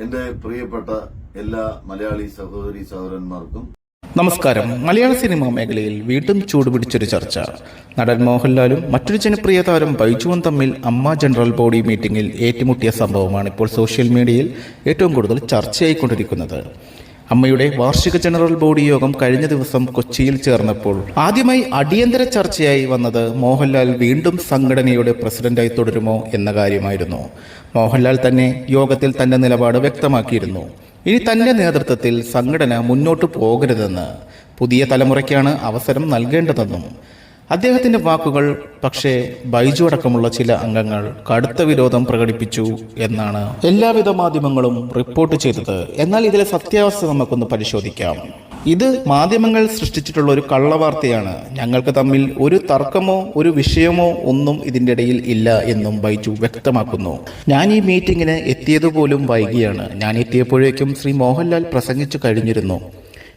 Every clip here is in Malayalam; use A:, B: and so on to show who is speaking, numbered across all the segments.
A: എന്റെ പ്രിയപ്പെട്ട എല്ലാ മലയാളി സഹോദരി സഹോദരന്മാർക്കും
B: നമസ്കാരം. മലയാള സിനിമാ മേഖലയിൽ വീണ്ടും ചൂടുപിടിച്ചൊരു ചർച്ച. നടൻ മോഹൻലാലും മറ്റൊരു ജനപ്രിയ താരം ബൈജുവും തമ്മിൽ അമ്മ ജനറൽ ബോഡി മീറ്റിംഗിൽ ഏറ്റുമുട്ടിയ സംഭവമാണ് ഇപ്പോൾ സോഷ്യൽ മീഡിയയിൽ ഏറ്റവും കൂടുതൽ ചർച്ചയായിക്കൊണ്ടിരിക്കുന്നത്. അമ്മയുടെ വാർഷിക ജനറൽ ബോഡി യോഗം കഴിഞ്ഞ ദിവസം കൊച്ചിയിൽ ചേർന്നപ്പോൾ ആദ്യമായി അടിയന്തര ചർച്ചയായി വന്നത് മോഹൻലാൽ വീണ്ടും സംഘടനയുടെ പ്രസിഡന്റായി തുടരുമോ എന്ന കാര്യമായിരുന്നു. മോഹൻലാൽ തന്നെ യോഗത്തിൽ തന്റെ നിലപാട് വ്യക്തമാക്കിയിരുന്നു. ഇനി തന്റെ നേതൃത്വത്തിൽ സംഘടന മുന്നോട്ട് പോകരുതെന്ന്. പുതിയ തലമുറയ്ക്കാണ് അവസരം നൽകേണ്ടതെന്നും അദ്ദേഹത്തിന്റെ വാക്കുകൾ പക്ഷേ ബൈജു അടക്കമുള്ള ചില അംഗങ്ങൾ കടുത്ത വിരോധം പ്രകടിപ്പിച്ചു എന്നാണ് എല്ലാവിധ മാധ്യമങ്ങളും റിപ്പോർട്ട് ചെയ്തത്. എന്നാൽ ഇതിലെ സത്യാവസ്ഥ നമുക്കൊന്ന് പരിശോധിക്കാം. ഇത് മാധ്യമങ്ങൾ സൃഷ്ടിച്ചിട്ടുള്ള ഒരു കള്ളവാർത്തയാണ്. ഞങ്ങൾക്ക് തമ്മിൽ ഒരു തർക്കമോ ഒരു വിഷയമോ ഒന്നും ഇതിന്റെ ഇടയിൽ ഇല്ല എന്നും ബൈജു വ്യക്തമാക്കുന്നു. ഞാൻ ഈ മീറ്റിങ്ങിന് എത്തിയതുപോലും വൈകിയാണ്. ഞാൻ എത്തിയപ്പോഴേക്കും ശ്രീ മോഹൻലാൽ പ്രസംഗിച്ചു കഴിഞ്ഞിരുന്നു.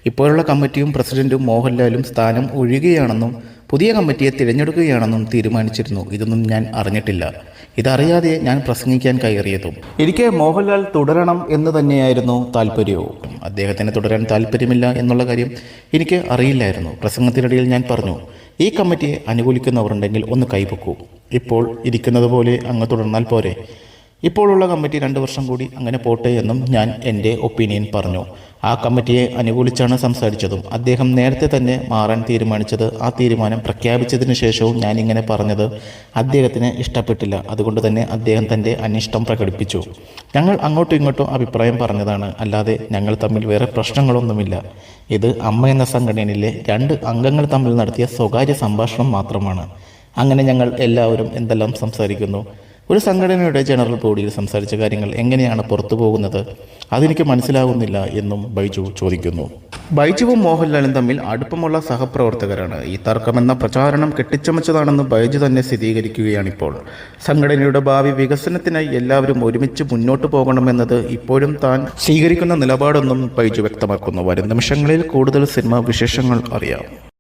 B: ഇപ്പോഴുള്ള കമ്മിറ്റിയും പ്രസിഡന്റും മോഹൻലാലും സ്ഥാനം ഒഴിയുകയാണെന്നും പുതിയ കമ്മിറ്റിയെ തിരഞ്ഞെടുക്കുകയാണെന്നും തീരുമാനിച്ചിരുന്നു. ഇതൊന്നും ഞാൻ അറിഞ്ഞിട്ടില്ല. ഇതറിയാതെ ഞാൻ പ്രസംഗിക്കാൻ കയറിയതും. എനിക്ക് മോഹൻലാൽ തുടരണം എന്ന് തന്നെയായിരുന്നു താല്പര്യവും. അദ്ദേഹത്തിന് തുടരാൻ താല്പര്യമില്ല എന്നുള്ള കാര്യം എനിക്ക് അറിയില്ലായിരുന്നു. പ്രസംഗത്തിനിടയിൽ ഞാൻ പറഞ്ഞു ഈ കമ്മിറ്റിയെ അനുകൂലിക്കുന്നവരുണ്ടെങ്കിൽ ഒന്ന് കൈപൊക്കൂ ഇപ്പോൾ ഇരിക്കുന്നത് പോലെ അങ്ങ് തുടർന്നാൽ പോരെ. ഇപ്പോഴുള്ള കമ്മിറ്റി രണ്ട് വർഷം കൂടി അങ്ങനെ പോട്ടെ എന്നും ഞാൻ എന്റെ ഒപ്പീനിയൻ പറഞ്ഞു. ആ കമ്മിറ്റിയെ അനുകൂലിച്ചാണ് സംസാരിച്ചതും. അദ്ദേഹം നേരത്തെ തന്നെ മാറാൻ തീരുമാനിച്ചത് ആ തീരുമാനം പ്രഖ്യാപിച്ചതിന് ശേഷവും ഞാൻ ഇങ്ങനെ പറഞ്ഞത് അദ്ദേഹത്തിന് ഇഷ്ടപ്പെട്ടില്ല. അതുകൊണ്ട് തന്നെ അദ്ദേഹം തന്റെ അനിഷ്ടം പ്രകടിപ്പിച്ചു. ഞങ്ങൾ അങ്ങോട്ടും ഇങ്ങോട്ടും അഭിപ്രായം പറഞ്ഞതാണ്. അല്ലാതെ ഞങ്ങൾ തമ്മിൽ വേറെ പ്രശ്നങ്ങളൊന്നുമില്ല. ഇത് അമ്മ എന്ന സംഘടനയിലെ രണ്ട് അംഗങ്ങൾ തമ്മിൽ നടത്തിയ സ്വകാര്യ സംഭാഷണം മാത്രമാണ്. അങ്ങനെ ഞങ്ങൾ എല്ലാവരും എന്തെല്ലാം സംസാരിക്കുന്നു? ഒരു സംഘടനയുടെ ജനറൽ ബോഡിയിൽ സംസാരിച്ച കാര്യങ്ങൾ എങ്ങനെയാണ് പുറത്തു പോകുന്നത്? അതെനിക്ക് മനസ്സിലാകുന്നില്ല എന്നും ബൈജു ചോദിക്കുന്നു. ബൈജുവും മോഹൻലാലും തമ്മിൽ അടുപ്പമുള്ള സഹപ്രവർത്തകരാണ്. ഈ തർക്കമെന്ന പ്രചാരണം കെട്ടിച്ചമച്ചതാണെന്ന് ബൈജു തന്നെ സ്ഥിരീകരിക്കുകയാണിപ്പോൾ. സംഘടനയുടെ ഭാവി വികസനത്തിനായി എല്ലാവരും ഒരുമിച്ച് മുന്നോട്ട് പോകണമെന്നത് ഇപ്പോഴും താൻ സ്വീകരിക്കുന്ന നിലപാടൊന്നും ബൈജു വ്യക്തമാക്കുന്നു. വരും നിമിഷങ്ങളിൽ കൂടുതൽ സിനിമാ വിശേഷങ്ങൾ അറിയാം.